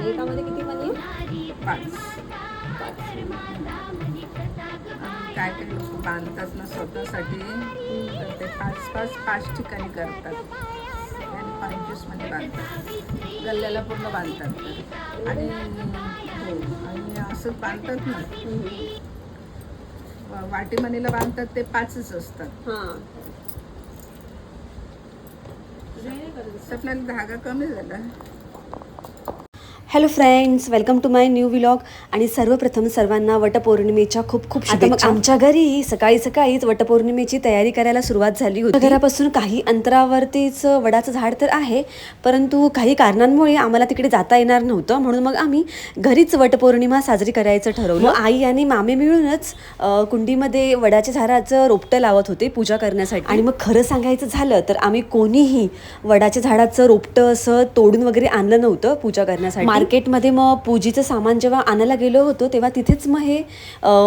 एकामध्ये किती मनी पाच. आणि काय काय लोक बांधतात ना स्वतःसाठी. ते पाच पाच पाच ठिकाणी करतात. आणि पंचवीसमध्ये बांधतात. गल्ल्याला पूर्ण बांधतात. आणि हो आणि असं बांधतात ना. वाटीमणीला बांधतात ते पाचच असतात. हां. आपल्याला धागा कमी झाला. Hello friends welcome to my new vlog आणि सर्वप्रथम सर्वांना वटपौर्णिमेच्या खूप खूप आता मग आमच्या घरी सकाळी सकाळीच वटपौर्णिमेची तयारी करायला सुरुवात झाली होती. घरापासून काही अंतरावरतीच वडाचं झाड तर आहे परंतु काही कारणांमुळे आम्हाला तिकडे जाता येणार नव्हतं. म्हणून मग आम्ही घरीच वटपौर्णिमा साजरी करायचं ठरवलं. आई आणि मामे मिळूनच कुंडीमध्ये वडाच्या झाडाचं रोपटं लावत होते पूजा करण्यासाठी. आणि मग खरं सांगायचं झालं तर आम्ही कोणीही वडाच्या झाडाचं रोपटं असं तोडून वगैरे आणलं नव्हतं पूजा करण्यासाठी. मार्केटमध्ये मग पूजेचं सामान जेव्हा आणायला गेलो होतो तेव्हा तिथेच मग हे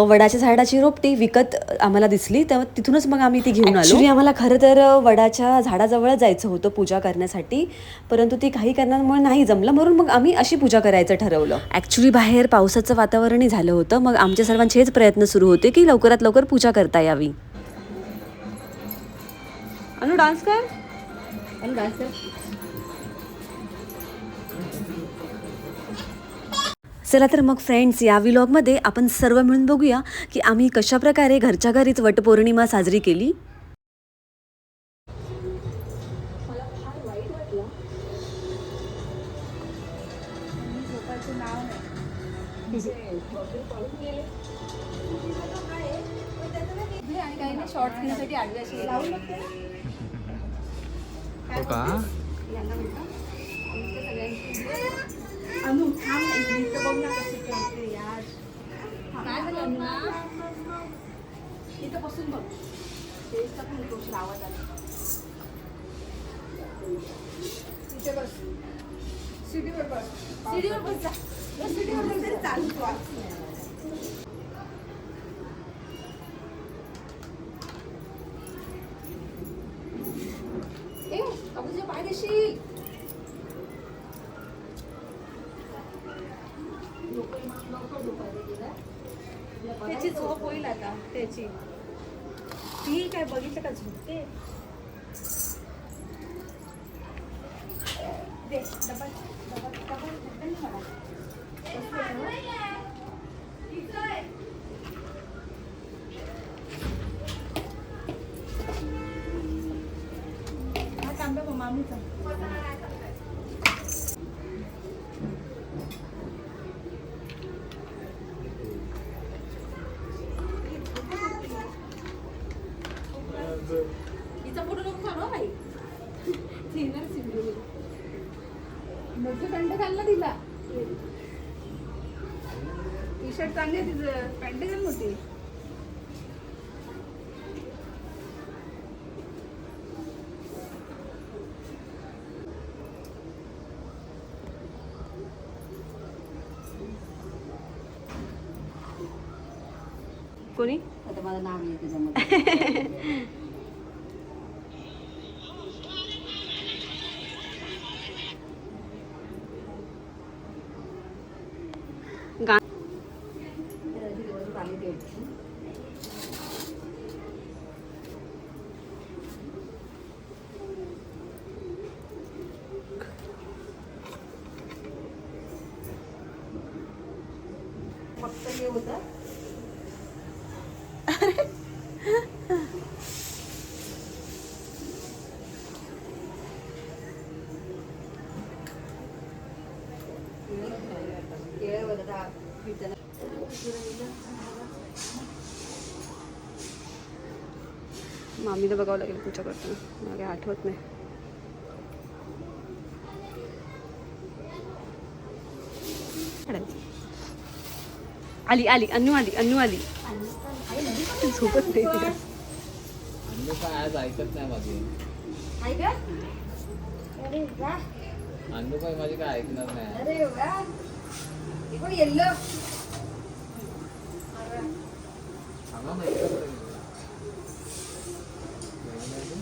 वडाच्या झाडाची रोपटी विकत आम्हाला दिसली. तेव्हा तिथूनच मग आम्ही ती घेऊन आलो. आम्हाला खरं तर वडाच्या झाडाजवळ जायचं होतं पूजा करण्यासाठी. परंतु ती काही कारणांमुळे नाही जमलं. म्हणून मग आम्ही अशी पूजा करायचं ठरवलं. ऍक्च्युली बाहेर पावसाचं वातावरणही झालं होतं. मग आमच्या सर्वांचे हेच प्रयत्न सुरू होते की लवकरात लवकर पूजा करता यावी. अनु डान्स कर. आणि डान्स कर. चला तर मग फ्रेंड्स या व्लॉगमध्ये आपण सर्व मिळून बघूया की आम्ही कशाप्रकारे घरच्या घरीच वटपौर्णिमा साजरी केली. हो का? अनु थांब ना, इकडे इथं बघ ना कशी करते यार काय झालं अनुला? इथं बसून बघ स्टेजचा खाली बसून आवाज आला तिथे बस सीडीवर बस सीडीवर बस जा सीडीवर बस तरी चालू तू आज. ए, अबूच्या पाय देशील. त्याची झोप होईल आता त्याची. ती काय बघितलं का झोपते? दे, डबा- डबा- डबा दे ना मला. हिचा फोटो नको काढू हं बाई. ती येणार सिंधू. मोठे पॅन्ट घाल ना तिला टी शर्ट चांगली आहे तिचं पॅन्ट घाल मोठी कोणी आता माझं नाव आहे त्याच्यामध्ये गा त्याची दिवस पाणी द्यायची. फक्त हे होतं मामीला बघावं लागेल पूजा करताना मला काही आठवत नाही. आली आली अन्नू आली अन्नू आली. झोपत नाही तिला. अन्नू काय आज ऐकत नाही माझी. अन्नू काय माझी काय ऐकणार नाही.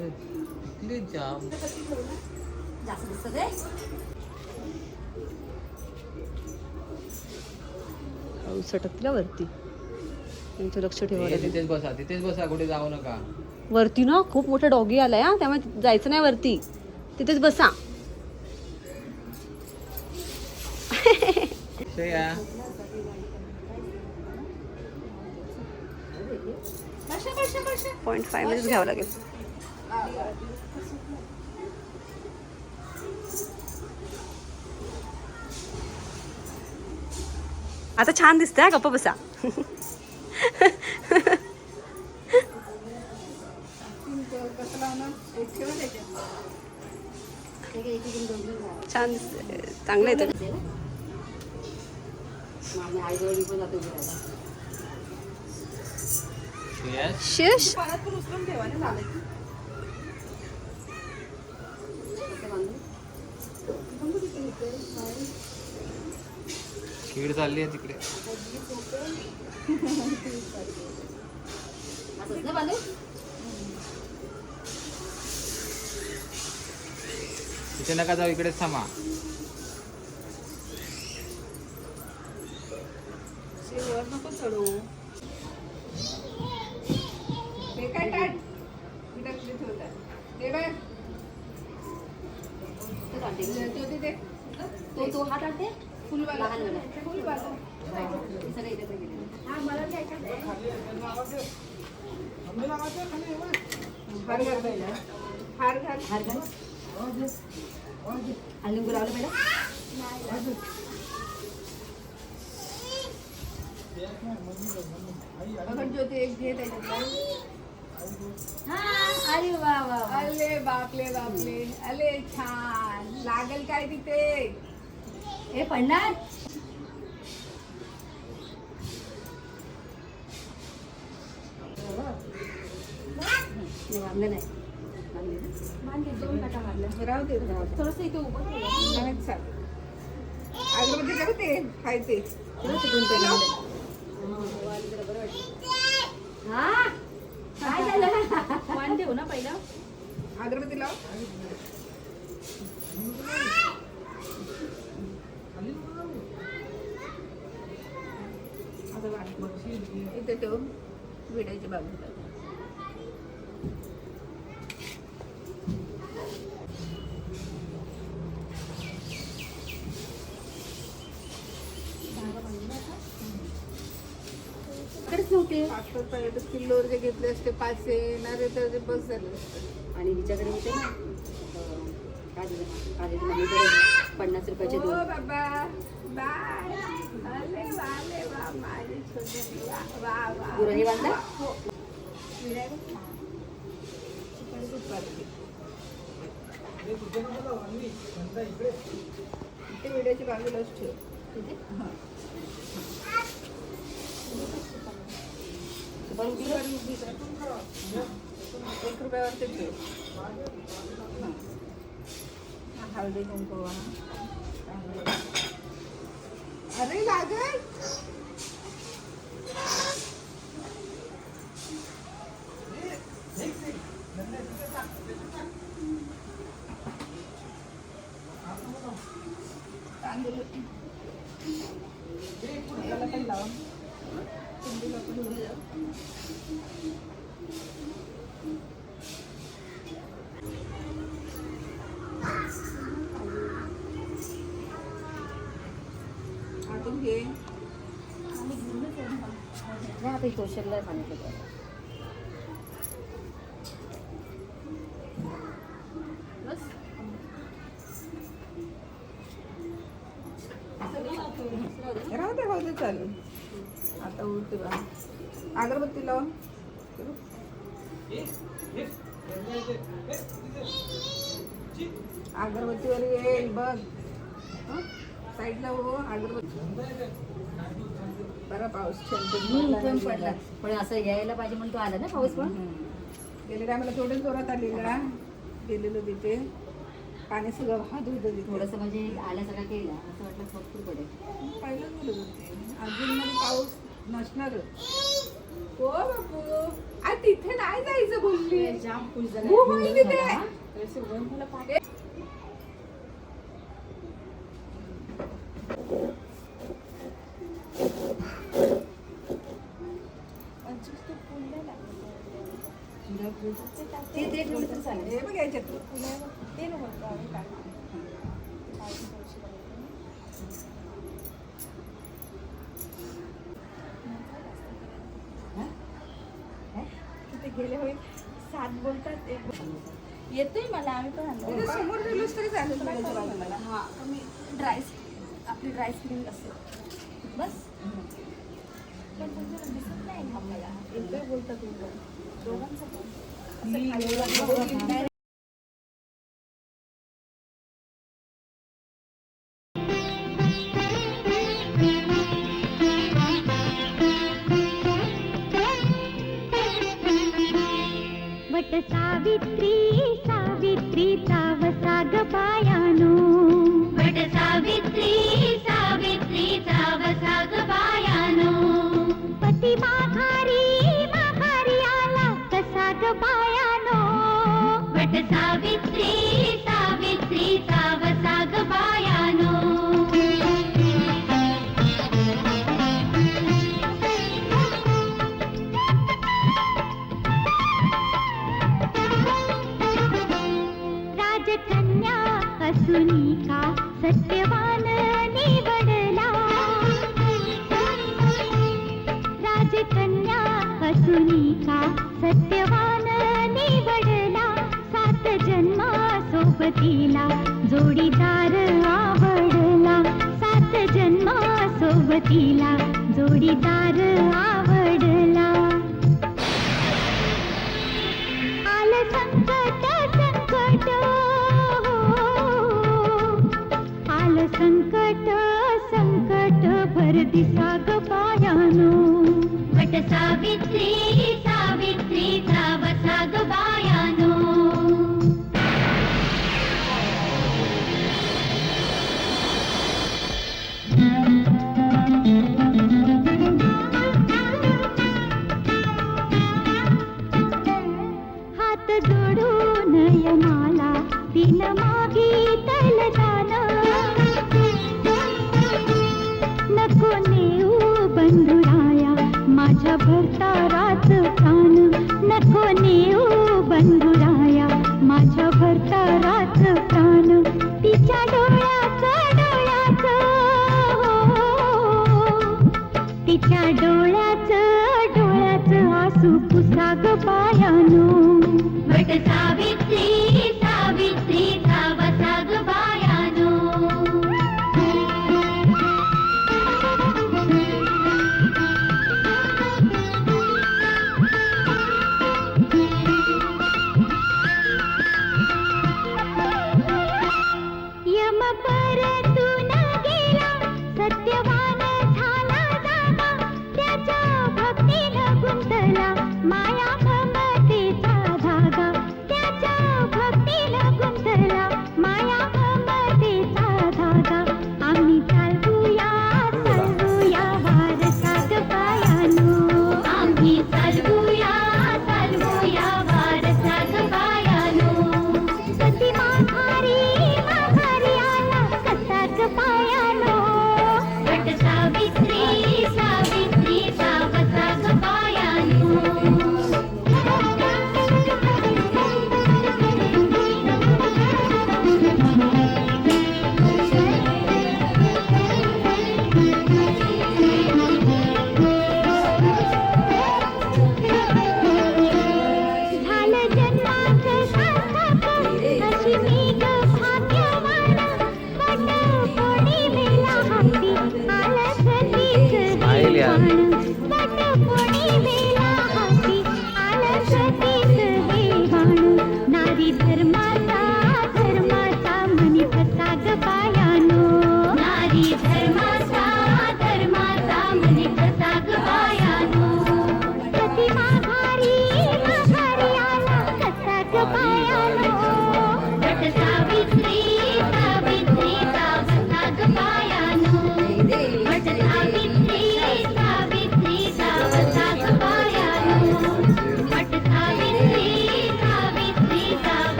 इतले जाम जास्त दिसत सटकला वरती त्यांचं लक्ष. तिथेच बसा तिथेच बसा कुठे जाऊ नका. वरती ना खूप मोठा डॉगी आलाय हा त्यामुळे जायचं नाही वरती. तिथेच बसा. श्रेया. कशा पॉईंट फाईव्ह मध्येच घ्यावं लागेल. आता छान दिसतंय गप्प बसा. कसं लावणार एक ठेवा त्याच्यात एक एक एक दोन दोन घाल. छान दिसतंय चांगलं येतं ते ना? माझ्या आईजवळ मी पण जातो उभी राहायला. श्रेया शिश पाण्यात पण उचलून ठेवा ना झालं कसं बांधू? कीड चालली आहे तिकडे. तिथे नका जाऊ इकडेच थांबा वर नको चढू ते काय टाट इथं कुठे ठेवतात ते बघ तो काढते गं. ते होते ते तो तो हात आणते फुलवाला लहान वाला. फुलवाला हे सगळं एकत्र केलेलं. हार घाल पहिला हार घाल हार घाल. आणि लिंबू लावलं पहिलं अगं ज्योती एक घे त्याच्यातला हा अरे वा वा वा. अले बापले बापले अले छान लागल काय तिथे हे पडणार नाही, ना? दोन मारल्या. राहू दे थोडंसं इथे उभं ठेवलं. नाही चाल अगरबत्ती का ते खायचे. हा. हा? काय झालं? वाण ठेवू ना पहिलं. अगरबत्ती लाव. आता वाट इथे ठेव. विड्याच्या बाजूला. पाच पाहिजे किलोवर जे घेतले असते पाचशे येणारे तर ते बस झाले असते. आणि हिच्याकडे होते ना अं, काय दिलं काजल मम्मीकडे पन्नास रुपयाचे ओ दोन. बाबा. बाय. अरे वा अरे वा माझे छोटे वा वा वा. गुरही बांधला हो. चिकन पाहिजे. ते विड्याच्या बाजूलाच ठेव. तिथे हा. बरं उभी कर. एक रुपयावर ते ठेव हा. हा, हळदी कुंकू हा. चांगलं. अरे लागल तांदूळ याला पण लावा कुंडीला पण लावा. आतून घे नाही आता कौशलला सांगितलं होतं. बस राहू दे राहू दे चालेल आता उरते बा अगरबत्ती लाव अगरबत्तीवर येईल बघ हं? साईडला हो अगरबत्ती बरा पाऊस छान पण पडला. पण असं यायला पाहिजे म्हणून तो आला ना पाऊस पण? गेले टायमाला थोडं जोरात आलेला. गेलेलो तिथे. पाणी सगळं वाहत होतं तिथे. थोडस म्हणजे आल्यासारखा केला. असं वाटलं भरपूर पडेल. पहिलंच बोलत होते. अजून मध्ये पाऊस नसणारच हो बापू. आ तिथे नाही जायचं बोलली. जाम खुश झाला. हो. हा. मला पाणी- ते ते ठेवलं तर चालेल. हे बघ याच्यात. तिथे गेले होईल सात बोलतात एक येतोय मला आम्ही पण समोर गेलोस तरी चालेल बाजूला हा मी ड्राय आपली ड्राय स्किन असते बस. पण दिसत नाही आम्हाला येतोय बोलतात तुम्ही दोघांचं पण. असं खाली वर- वट सावित्री सावित्रीचा सावित्री सावित्री सावित्रीचा वसाग पायानो राजकन्या असुनी का सत्यवान निवडला राजकन्या असुनी का सत्यवान सोबतीला जोडीदार आवडला. सात जन्मा सोबतीला जोडीदार आवडला. आलं संकट संकट हो. आलं संकट संकट भर दिसा ग पायानो. वट सावित्री सावित्रीचा वसा वट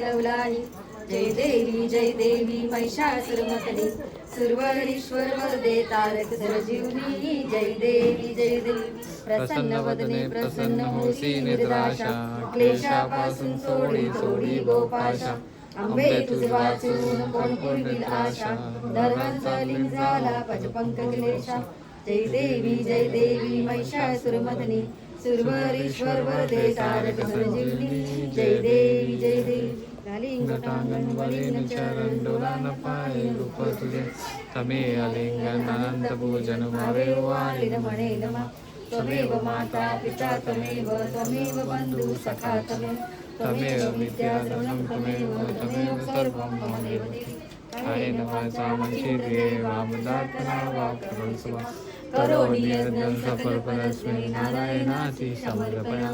लवलाही जय देवी जय देवी महिषासुरमर्दिनी सुरवरीश्वर वरदे तारक सरजीवनी जय देवी जय देवी प्रसन्न वदने प्रसन्न होसी निद्राशा क्लेशापासून सोडी सोडी गोपाशा अंबे तुझ वाचून कोण पुरतील आशा? धर्मांचा लिंग झाला पचपंक क्लेशा. जय देवी जय देवी महिषासुरमर्दिनी सुरवरीश्वर वरदे तारक सरजीवनी जय देवी जय देवी चरण डोलान पाय रूप तुझे तमे अलिंगन अनंत पूजन भावे वालिद म्हणे नमा त्वमेव माता पिता त्वमेव त्वमेव बंधू सखा त्वमेव त्वमेव विद्या द्रवणं त्वमेव त्वमेव सर्वं मम देव देवी कायेन वाचा मनशिर्ये वामदात्मना वा करोत्सवा करोमि यज्ञं सकलफलस्मै नारायणाची समर्पणा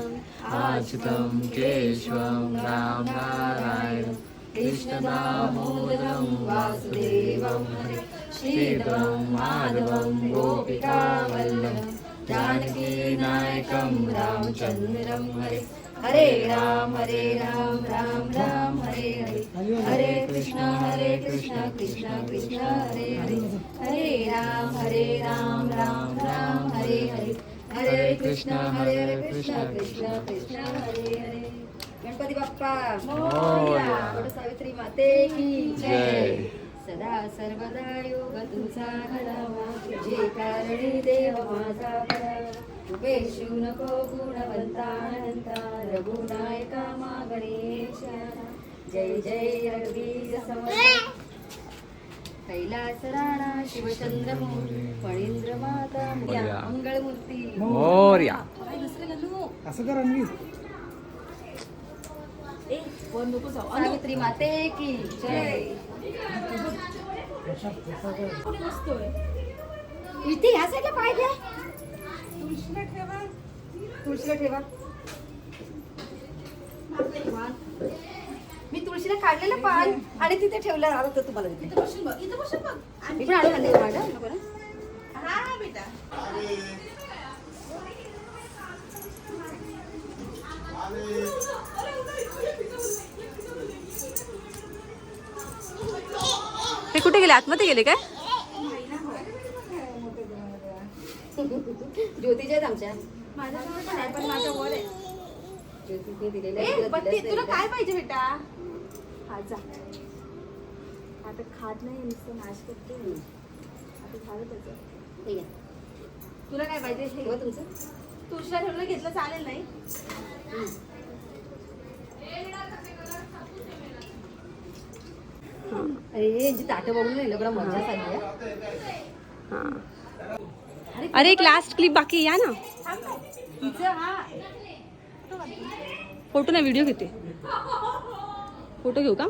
आचितं केशवं राम नारायण। कृष्णदामोदरं वासुदेवं हरे। श्रीधरं माधवं गोपिकावल्लभं। जानकीनायकं रामचन्द्रं हरे। हरे राम हरे राम राम राम हरे हरे। हरे कृष्ण हरे कृष्ण कृष्ण कृष्ण हरे हरे। हरे राम हरे राम राम राम हरे हरे। हरे कृष्ण हरे कृष्ण कृष्ण कृष्ण हरे हरे। गणपती बाप्पा मोरया सावित्री माते की जय। सदा सर्वदा योग तुझा घडावा तुझे कारणी देव माझा बळावा. उपेशू नको गुणवंता अनंता रघुनायका मा गणेशा। जय जय रघुवीर समर्थ। कैलास राणा शिवचंद्र फणींद्र माता मोरया. मंगळमूर्ती मोर्या। असं कर सावित्री माते की जय। इथे ह्या साईडला पाय घ्या तुळशीला ठेवा तुळशीला ठेवा. मी तुळशीला काढलेलं पान आणि तिथे ठेवलं आलं तर तुम्हाला देते. मी पण आणून आणले माझ्या नको ना? ते कुठे गेले आतमध्ये गेले काय ज्योतीच्या आहेत आमच्या. माझ्याजवळ पण आहे. पण माझ्या वर आहे. ए, दिल्याच तुला नाही. काय पाहिजे बेटा? हा जा. आता खात नाही नुसतं नाश करतो. आता झालं त्याचं. ठीक आहे. तुला काय पाहिजे? हे तुमचं. तुळशीला ठेवलं घेतलं चालेल नाही? अरे यांची ताटं बघून नाही बघा मजा झाली आहे. अरे एक लास्ट क्लिप बाकी या ना. फोटो नाही व्हिडिओ घेते. फोटो घेऊ का?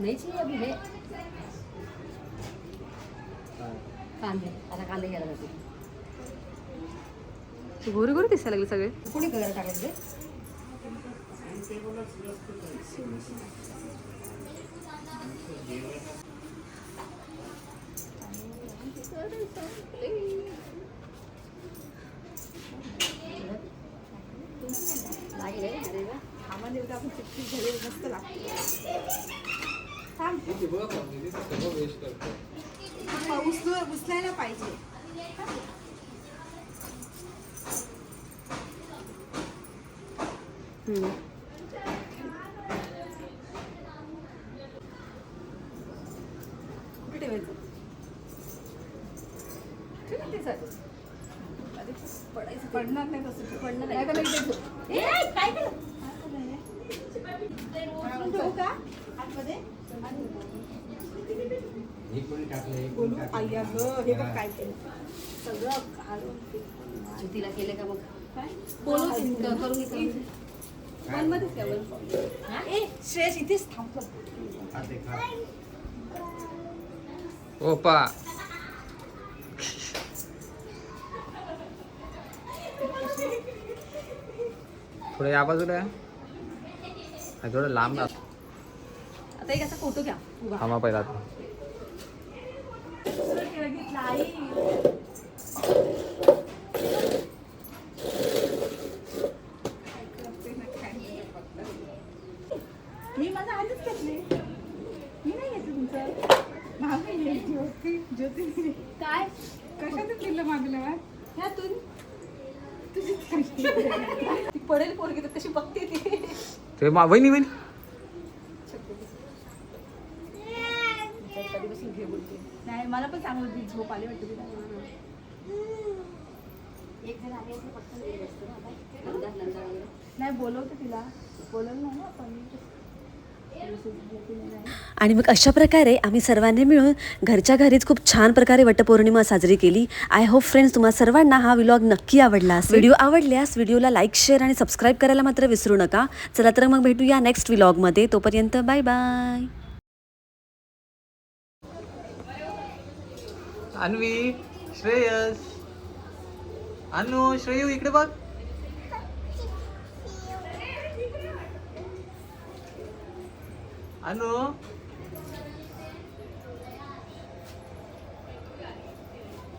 नाही चाहिए अभी है कांदे आता कांदे घ्यायला जाते. गोरे गोरे दिसायला लागले सगळे. कोणी करायला टाकायचे उचलायला पाहिजे हम्म. कुठे ठेवायचं ठेव ना ते सर. अरे, पडायचं पडणार नाही तसं पडणार नाही का काय केलं? ठेवू का आतमध्ये बोलू आय्या गं, हे बघ काय केलं सगळं घालून केलं का मग काय? बोलू करून घेतो काय वन? ए श्रेयस इथेच थांबतो ओपा थोडं या बाजूला या. हा, थोडं लांब. तर एक असा फोटो घ्या उभा थांबा पहिला. मी माझा घेतले मी नाही घेतलं तुमचं. मागं ये, ज्योती ज्योती. काय? कशातून दिलं मागलं? ह्यातून? ती पडेल पोरगी तर कशी बघते ती. ते मा वहिनी वहिनी. कधीपासून घे बोलते. नाही मला पण होती झोप आली वाटतं तिला. एक जण आली असं पटकन. नाही बोलवते तिला. बोलवलं नाही ना पण आणि मग अशा प्रकारे आम्ही सर्वांनी मिळून घरच्या घरीच खूप छान प्रकारे वटपौर्णिमा साजरी केली. आय होप फ्रेंड्स तुम्हा सर्वांना हा व्लॉग नक्की आवडला असेल. व्हिडिओ आवडल्यास व्हिडिओला लाईक शेअर आणि सबस्क्राईब करायला मात्र विसरू नका. चला तर मग भेटूया नेक्स्ट व्लॉगमध्ये तोपर्यंत बाय बाय अन्वी श्रेयस. अनु श्रेयू इकडे बघ. अनु